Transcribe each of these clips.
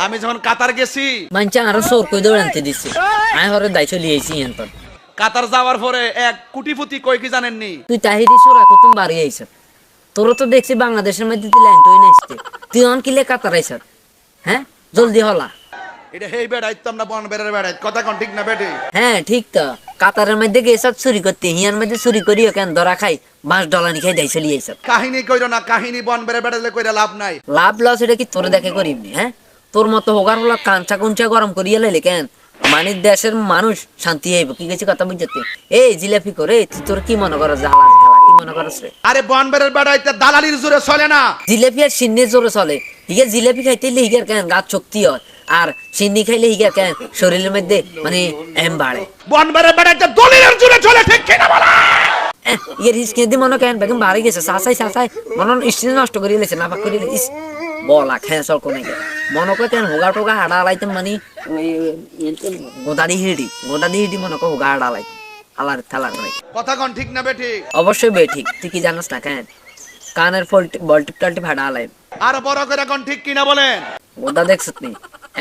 আমি যখন কাতার গেছি মানছে আরও সোর কই দৌড়ানতে দিচ্ছে আমি হরে দায়িত্ব লিয়েছি এনপর কাতার যাওয়ার পরে এক কুটিপুতি কই কি জানেননি? তুই তাহিরি সোরা কুতুম বাড়ি আইস তোর তো দেখছি বাংলাদেশের মধ্যে তুই ল্যান্ড হই নাইছিস তুই অন কিলে কাতার আইস হ্যাঁ? জলদি হলা। এটা হেই বেড়াইতো আমরা বন বেড়ার বেড়াই কথা কোন ঠিক না বেটে? হ্যাঁ ঠিক তো। কাতারের মধ্যে গিয়ে সব চুরি করতে। হিয়ার মধ্যে চুরি করিও কেন? ধরা খাই মাছ ডলানি খাই দাই চলি আইস কাহিনী কইরো না কাহিনী বন বেড়ে বেড়ালে কইরা লাভ নাই। লাভ লস এটা কি তোর দেখে করিবনি হ্যাঁ? তোর মতো হোগার হলা কাঞ্চা কুঞ্চা গরম করিয়া লাইলে কেন? মানে দেশের মানুষ শান্তি হইব কি গেছি কথা বুঝতে এই জিলাপি করে তুই তোর কি মনে করস জ্বালা জ্বালা কি মনে করস রে? আরে বন বেড়াইতে দালালির জোরে চলে না। জিলাপি আর সিন্নি জোরে চলে। হিগে জিলাপি খাইতে হিগার কেন? গাছ শক্তি হয়। আর সিন্নি খাইলে হিগার কেন? শরীরের মধ্যে মানে এম বাড়ে। বন বেড়ে বেড়াইতে দলিলের জোরে চলে ঠিক কিনা বলা? এহ, ইয়ের দি মনে কেন? বেগম বাড়ি গেছে সাসাই সাসাই। স্ত্রী নষ্ট করি লেছে না পাক করি ইস। বলা কোনে গে মনে কেন হোগা টোগা হাডা মানে গোদাদি হিড়ি গোদাদি হিড়ি মনে হোগা হাডা আলার থালার নাই কথা কোন ঠিক না অবশ্যই বে ঠিক তুই কি জানাস না কেন? কানের ফল্ট হাডা আলাই আর বড় করে কোন ঠিক কিনা বলেন? গোদা দেখছিস নি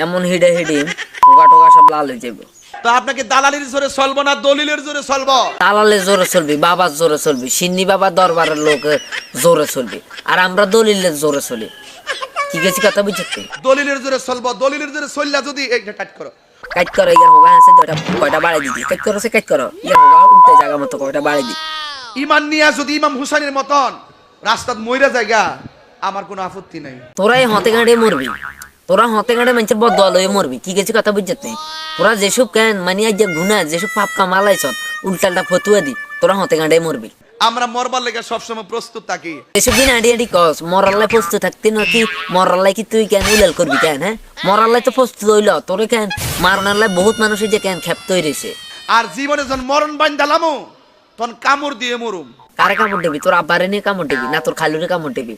এমন হিডে হিডি হোগা টোগা সব লাল হয়ে যাবে তো আপনাকে দালালির জোরে চলবো না দলিলের জোরে চলবো? তালালে জোরে চলবি বাবার জোরে চলবি সিন্নি বাবা দরবারের লোক জোরে চলবি আর আমরা দলিলের জোরে চলি। কি গেছি কথা বুঝছি দলিলের জোরে চলবো দলিলের জোরে চললা যদি এইটা কাট করো। কাট করো ইয়ার হোগা আছে দুইটা কয়টা বাড়াই দিদি কাট করো সে কাট করো। ইয়ার হোগা উল্টে জায়গা মতো কয়টা বাড়াই দি ইমান নিয়া যদি ইমাম হুসাইনের মতন রাস্তাত মইরা জায়গা আমার কোনো আপত্তি নাই। তোরাই হতে গাঁড়ে মরবি। তোরা হতে গাঁড়ে মানুষের বদল হয়ে মরবি। কি গেছি কথা বুঝতে তোরা যেসব কেন মানে আজ যে গুনা যেসব পাপ কামালাইছ উল্টালটা ফতুয়া দি তোরা হতে গাঁড়ে মরবি। আমরা মরবার লেগে সবসময় প্রস্তুত থাকি। এসব দিন আডি আডি কস মরাল্লাই প্রস্তুত থাকতে নাকি মরাল্লাই কি তুই কেন উলাল করবি কেন হ্যাঁ? মরাল্লাই তো প্রস্তুত হইল তোরে কেন? মারনাল্লাই বহুত মানুষের যে কেন খেপ তৈরি আর জীবনে যখন মরণ বান্ধালামো তখন কামড় দিয়ে মরুম। কারে কামড় দিবি? তোর আব্বারে নিয়ে কামড় দিবি না তোর খালুরে কামড় দিবি?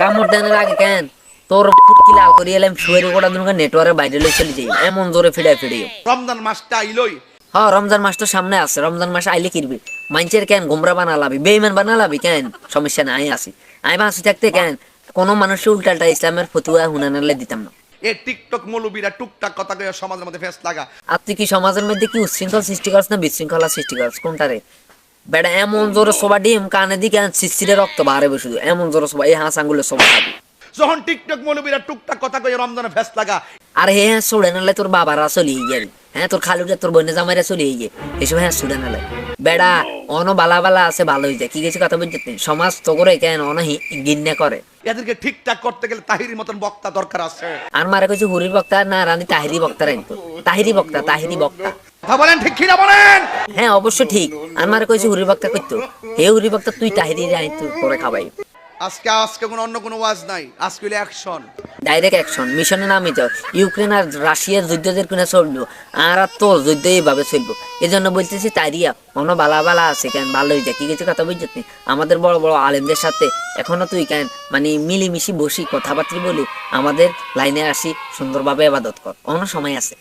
কামড় দেওয়ার আগে কেন? তোর ফুটকি লাল করি এলাম শুয়ের গোটা দুনকে নেটওয়ার্কের বাইরে লই চলে যাই। এমন জোরে ফিডাই ফিডাই রমজান মাসটা আইলই হ রমজান মাস তো সামনে আছে। রমজান মাস আইলে কিরবি মানুষের কেন গোমরা বানালাবি? বেইমান বানালাবি কেন? সমস্যা নাই আই আসি আমি বাঁচি থাকতে কেন? কোন মানুষের উল্টালটা ইসলামের ফতুয়া হুনানালে দিতাম না। এ টিকটক মৌলবীরা টুকটাক কথা কয়ে সমাজের মধ্যে ফেস লাগা। আর তুই কি সমাজের মধ্যে কি উচ্ছৃঙ্খল সৃষ্টি করছ না বিশৃঙ্খলা সৃষ্টি করছ কোনটা রে? বেটা এমন জোরে সবা ডিম কানে দিকে শিশিরে রক্ত বাড়ে শুধু। এমন জোরে সবা এই হাঁস আঙ্গুলে সবা খাবি। যখন টিকটক মৌলবীরা টুকটাক কথা কয়ে রমজানে ফেস লাগা। আর হে হ্যাঁ সুড়ে নালে তোর বাবারা চলিয়ে গেল। হ্যাঁ তোর খালুটা তোর বোনে জামাইরা চলিয়ে গিয়ে এসব হ্যাঁ সুড়ে নালে বেড়া অন বালা বালা আছে ভালো হয়ে যায় কি গেছি কথা বুঝতে সমাজ তো করে কেন অন গিন্না করে। এদেরকে ঠিকঠাক করতে গেলে তাহিরি মতন বক্তা দরকার আছে। আর মারে কইছে হুরির বক্তা না রানী তাহিরি বক্তা রাখতো তাহিরি বক্তা তাহিরি বক্তা। কথা বলেন ঠিক কিনা বলেন? হ্যাঁ অবশ্য ঠিক। আর মারে কইছে হুরি বক্তা করতো হে হুরি বক্তা তুই তাহিরি রাই তুই করে খাবাই। আজকে আজকে কোনো অন্য কোনো ওয়াজ নাই। আজকে হলো অ্যাকশন ডাইরেক্ট অ্যাকশন মিশনে নামে যাও। ইউক্রেন আর রাশিয়ার যুদ্ধ যে কিনা চলল। আর আর তোর যুদ্ধ এইভাবে চলবো এই জন্য বলতেছি, তাইরিয়া মনে বালা বালা আছে কেন? ভালো হয়ে যায় কি কিছু কথা বুঝতে আমাদের বড় বড় আলেমদের সাথে, এখনও তুই কেন? মানে মিলিমিশি বসি, কথাবার্তা বলি। আমাদের লাইনে আসি, সুন্দরভাবে আবাদত কর। অন্য সময় আছে।